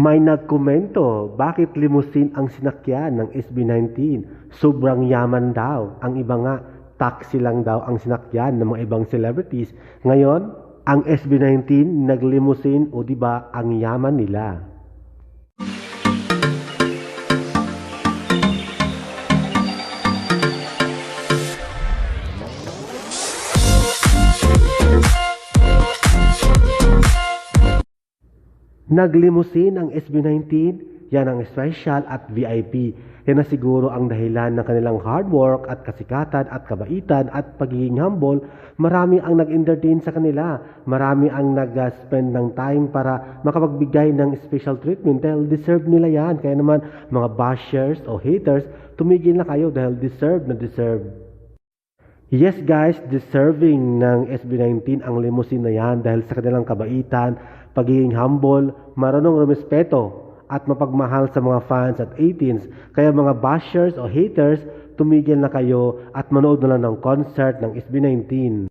May nagkomento, bakit limousine ang sinakyan ng SB19? Sobrang yaman daw. Ang iba nga, taxi lang daw ang sinakyan ng mga ibang celebrities. Ngayon, ang SB19 naglimusin o di ba ang yaman nila. Naglimusin ang SB19, yan ang special at VIP. Yan na siguro ang dahilan ng kanilang hard work at kasikatan at kabaitan at pagiging humble. Marami ang nag-entertain sa kanila. Marami ang nag-spend ng time para makapagbigay ng special treatment dahil deserve nila yan. Kaya naman mga bashers o haters, tumigil na kayo dahil deserve na deserve. Yes guys, deserving ng SB19 ang limousine na yan dahil sa kanilang kabaitan, pagiging humble, marunong rumespeto at mapagmahal sa mga fans at 18s. Kaya mga bashers o haters, tumigil na kayo at manood na lang ng concert ng SB19.